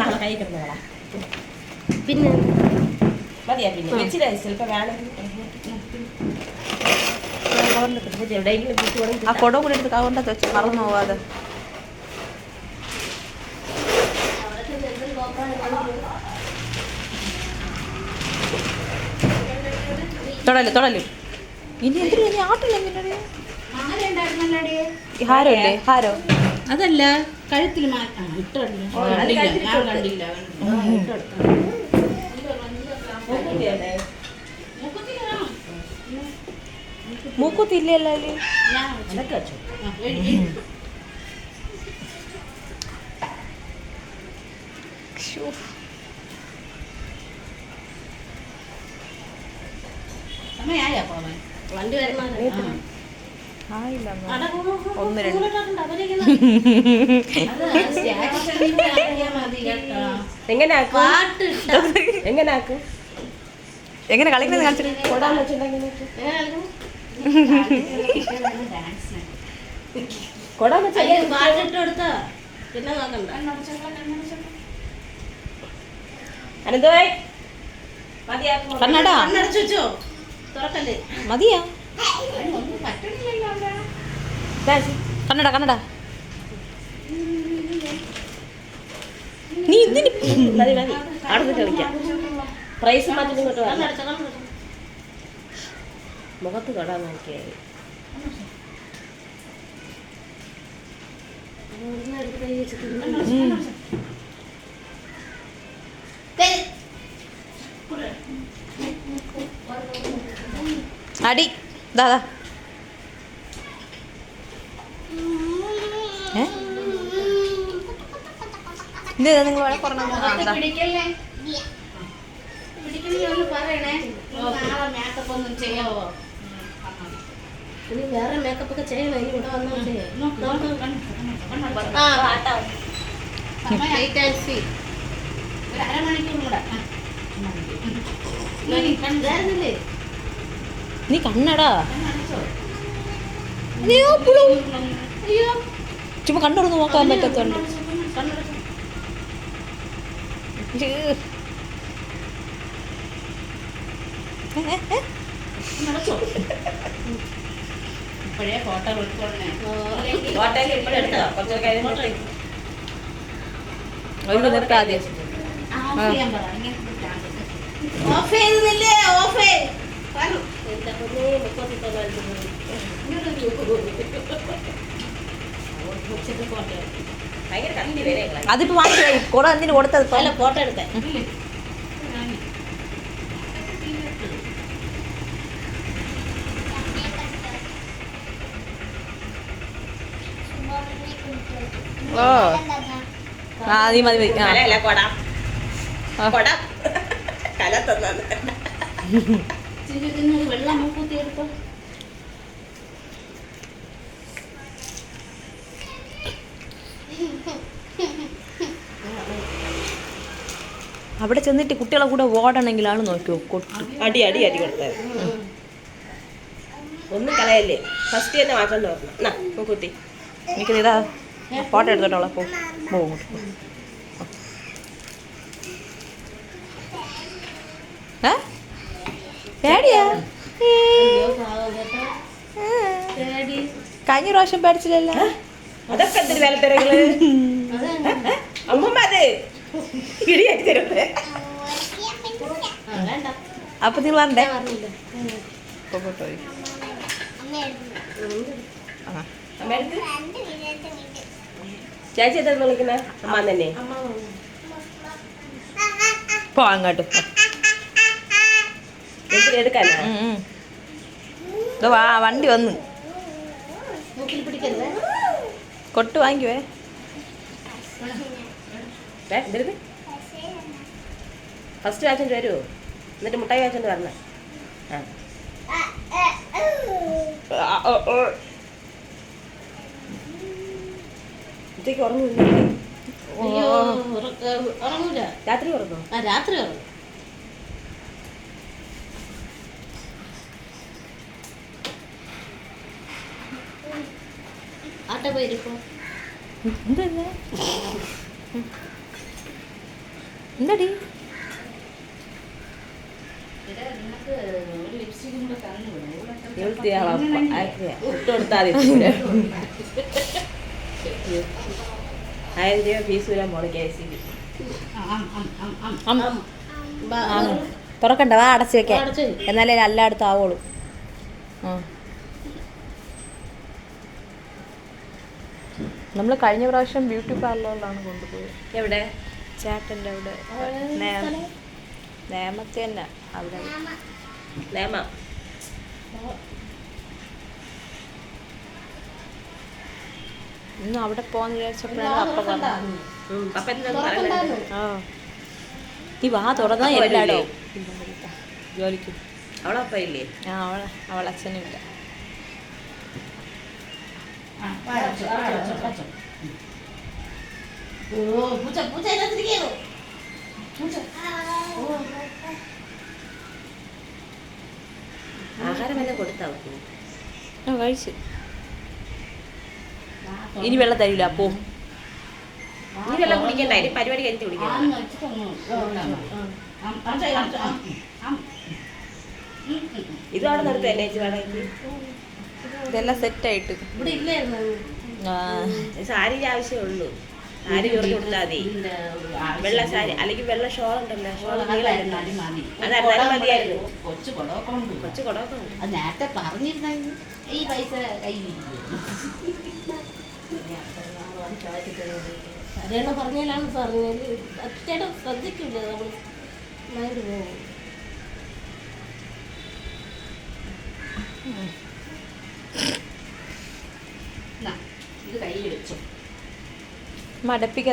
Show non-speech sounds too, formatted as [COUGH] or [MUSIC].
നാളെ കൈ കിടന്നോളാം. പിന്നെ മതിയാ പിന്നെ. വെച്ചില്ല? ചിലപ്പോൾ വേണമെങ്കിൽ ആ കുടം കൂടി എടുത്ത് കവറിന്റെ വെച്ച് മറന്നു പോവാതെ. തൊടൽ തൊടൽ. ഇനി എന്തിനാ ഇനി ആട്ടില്ല എന്തിനാ ഹാരോ അല്ലേ ഹാരോ? അതല്ല കഴുത്തിൽ മാറ്റാം ഇട്ടില്ല ഞാൻ കണ്ടില്ല. നോക്കില്ലേ? മൂക്കുത്തി ഇല്ലല്ലോ അതിൽ? ഞാൻ അതൊക്കെ വെച്ചോ. ആ, എഴുതി. ശ്ശോ. സമയായോ പോവാൻ വണ്ടി വരുമാനം പോ, ഒന്ന് രണ്ട്. കേട്ടോ. എങ്ങനെ ആക്കും? എങ്ങനെ ആക്കും? എങ്ങനെ കളിക്കുന്നത് കാണിച്ചിട്ട് കൊടാൻ അനന്തോയ്. തുറക്കല്ലേ? മതിയാ. ഒന്നും പറ്റണില്ലല്ലോ അവിടെ. കണ്ണട കണ്ണട നീ എന്തിന് മതി മതി. അവിടെ നിന്ന് കളിക്കാം. പ്രൈസ് മാറ്റി ഇങ്ങോട്ട് വരണം. കണ്ണടച്ചോ കണ്ണടച്ചോ. മുഖത്ത് തൊടാൻ നോക്കിയാൽ ഇവിടുന്ന് എടുത്ത് കൈ വെച്ചിട്ട് ഉം. അടി. ദാ ദാ ഏ ഇത് നിങ്ങൾ വഴക്കുറഞ്ഞ അത് പിടിക്കല്ലേ പിടിക്കല്ലേ ഒന്ന് പറയണേ നാളെ നിങ്ങൾ ഒന്നും പറഞ്ഞു ഇനി വേറെ മേക്കപ്പ് ഒക്കെ ചെയ്യണം. ഇനി ഇവിടെ വന്നാൽ നീ കണ്ണടാ. ചുമ്മാ കണ്ണുറന്ന് നോക്കാൻ പറ്റത്തുണ്ട്. കണ്ണടച്ചോ ഇപ്പോഴേ ഫോട്ടോ ഒരു പറ. ഇങ്ങനെ ഓഫ് ചെയ്യുന്നില്ലേ? ഓഫ് ചെയ്ത് അതിപ്പോ വാങ്ങിച്ചു കുട എന്തിനു കൊടുത്തത്? ഫോട്ടോ എടുത്തേ. ഓ. മതി മതി. കൊട. കല [LAUGHS] ചിരിക്കുന്ന വെള്ളം മൂക്കുത്തി എടുത്തോ. അവിടെ ചെന്നിട്ട് കുട്ടികളെ കൂടെ ഓടണമെങ്കിലാണ് നോക്കിയോ? കൊട്ടു. അടി അടി അടി കൊടുത്തത് ഒന്നും കളയല്ലേ? ഫസ്റ്റ് തന്നെ മാറ്റം കുത്തി എനിക്ക് ഇതാ. ഫോട്ടോ എടുത്തോളാം പോ. കഴിഞ്ഞ പ്രാവശ്യം പഠിച്ചില്ലല്ലോ അതൊക്കെ എന്തൊരു അമ്മമ്മ അത് പിടിയാക്കി തരുന്നത് അപ്പൊ നിങ്ങൾ വരണ്ടേ പറഞ്ഞില്ല പോ, പോട്ടോ. ആ. അമ്മേടുത്ത് ചേച്ചി എന്താ വിളിക്കുന്ന അമ്മ തന്നെ. പോ അങ്ങോട്ട് എടുക്കാനാ. വാ വണ്ടി വന്നു കൊട്ട് വാങ്ങിക്കുവേ എന്തെടുത്ത് ഫസ്റ്റ് വാച്ചോണ്ട് വരുമോ എന്നിട്ട് മുട്ടായി വാച്ചോണ്ട് വരണം. ആ. ഉച്ചയ്ക്ക് ഉറങ്ങുന്നില്ല രാത്രി ഉറങ്ങോ ആ രാത്രി ഉറങ്ങും. ആട്ടെ പോയിരിക്കും എന്തല്ലേ എന്താടി? ആയിരം രൂപ ഫീസ് വരാൻ മോൾ കെ സി ബി തുറക്കണ്ട വാ അടച്ചു വെക്കാൻ. എന്നാലേ എല്ലായിടത്തും ആവുള്ളൂ. നമ്മൾ കഴിഞ്ഞ പ്രാവശ്യം ബ്യൂട്ടി പാർലറിലാണ് കൊണ്ടുപോയത്. എവിടെ? ചേട്ടന്റെ അവിടെ നേമത്തെ തന്നെ അവിടെ. നേമ. ഇന്ന് അവിടെ പോകാന്ന് വിചാരിച്ചപ്പോഴാണ് അപ്പ ആ. നീ വാ തുറന്നാ അപ്പ എല്ലാടോ വരൂലേ? ജോലിക്ക്. അവളപ്പ ഇല്ലേ? ആ അവളെ അവളച്ഛനും ഇല്ല. ഓ പൂച്ച പൂച്ച ഇതിനകത്തിരിക്കുന്നു പൂച്ച ഓ, കൊടുത്താ വെക്കൂ ആ കഴിച്ച്. ഇനി വെള്ളം തരില്ല പോ. ഇനി വെള്ളം കുടിക്കണ്ട ഇനി പരിപാടി കഴിഞ്ഞിട്ട് കുടിക്കണം. ഇതും അവിടെ നിർത്തല്ലേ എന്നെ വേണമെങ്കിൽ ഇതെല്ലാം സെറ്റായിട്ട് ഇവിടെ ഇല്ലായിരുന്നു. ആ സാരിയുടെ ആവശ്യമേ ഉള്ളൂ. സാരി ചോർന്ന് കൊടുത്താൽ മതി? വെള്ള സാരി അല്ലെങ്കിൽ വെള്ള ഷോൾ ഉണ്ടല്ലോ ഷോൾ അതായിരുന്നു അടി മതി. അത് അന്നേരം മതിയായിരുന്നു. കൊച്ചു കുടമൊക്കെ ഉണ്ട് കൊച്ചു. അത് നേരത്തെ പറഞ്ഞിരുന്നെങ്കിൽ ഈ പൈസ ഹരിയാണ പറഞ്ഞാലാണ് പറഞ്ഞത് അച്ഛയുടെ ശ്രദ്ധിക്കില്ല നമ്മൾ പോകും. ഇത് കയ്യിൽ വെച്ചു. മടപ്പിക്ക